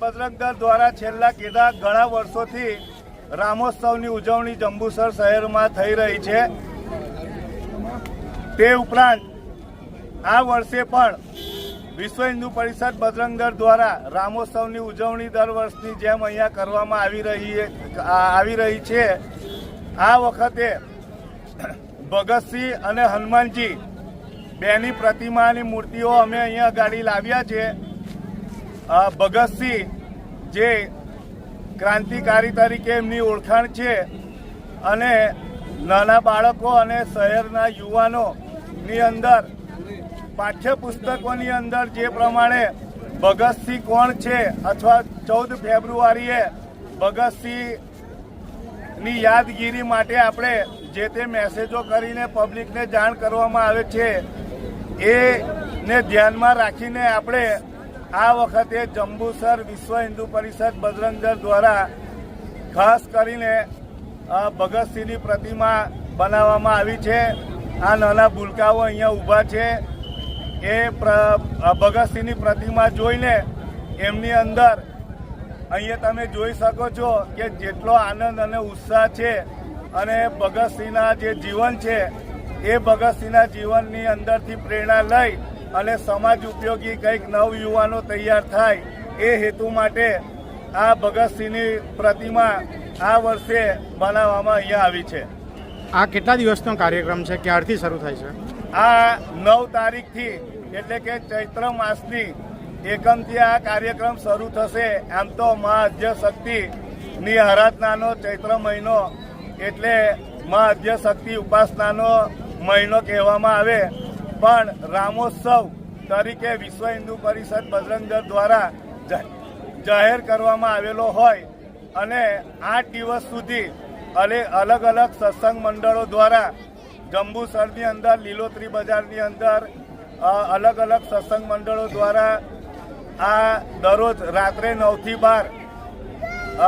બજરંગ દળ દ્વારા છેલ્લા કેટલા ઘણા વર્ષોથી રામોત્સવની ઉજવણી જંબુસર શહેરમાં થઈ રહી છે. તે ઉપરાંત આ વર્ષે પણ વિશ્વ હિન્દુ પરિષદ બજરંગ દળ દ્વારા રામોત્સવની ઉજવણી દર વર્ષની જેમ અહીંયા કરવામાં આવી રહી આવી રહી છે. આ વખતે ભગતસિંહ અને હનુમાનજી બેની પ્રતિમાની મૂર્તિઓ અમે અહીંયા ગાડી લાવ્યા છે. ભગતસિંહ જે ક્રાંતિકારી તરીકે એમની ઓળખાણ છે અને નાના બાળકો અને શહેરના યુવાનોની અંદર, પાઠ્યપુસ્તકોની અંદર જે પ્રમાણે ભગતસિંહ કોણ છે અથવા ચૌદ ફેબ્રુઆરીએ ભગતસિંહની યાદગીરી માટે આપણે જે તે મેસેજો કરીને પબ્લિકને જાણ કરવામાં આવે છે એને ધ્યાનમાં રાખીને આપણે આ વખતે જંબુસર વિશ્વ હિન્દુ પરિષદ બજરંગદળ દ્વારા ખાસ કરીને ભગતસિંહની પ્રતિમા બનાવવામાં આવી છે. આ નાના ભૂલકાઓ અહીંયા ઊભા છે. એ ભગતસિંહની પ્રતિમા જોઈને એમની અંદર અહીંયા તમે જોઈ શકો છો કે જેટલો આનંદ અને ઉત્સાહ છે અને ભગતસિંહના જે જીવન છે, એ ભગતસિંહના જીવનની અંદરથી પ્રેરણા લઈ અને સમાજ ઉપયોગી કંઈક નવ યુવાનો તૈયાર થાય એ હેતુ માટે આ ભગતસિંહની પ્રતિમા આ વર્ષે બનાવવામાં અહીંયા આવી છે. આ કેટલા દિવસનો કાર્યક્રમ છે? ક્યારથી શરૂ થાય છે? આ નવ તારીખથી એટલે કે ચૈત્ર માસની એકમથી આ કાર્યક્રમ શરૂ થશે આમ તો મા અધ્યશક્તિની આરાધનાનો ચૈત્ર મહિનો એટલે મા અધ્યશક્તિ ઉપાસનાનો મહિનો કહેવામાં આવે પણ રામોત્સવ તરીકે વિશ્વ હિન્દુ પરિષદ બજરંગ દળ દ્વારા જાહેર કરવામાં આવેલો હોય અને આઠ દિવસ સુધી અલે અલગ અલગ સત્સંગ મંડળો દ્વારા જંબુસરની અંદર, લીલોતરી બજારની અંદર અલગ અલગ સત્સંગ મંડળો દ્વારા આ દરરોજ રાત્રે નવથી બાર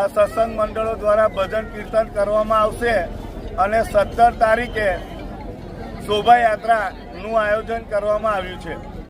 સત્સંગ મંડળો દ્વારા ભજન કીર્તન કરવામાં આવશે અને સત્તર તારીખે શોભાયાત્રાનું આયોજન કરવામાં આવ્યું છે.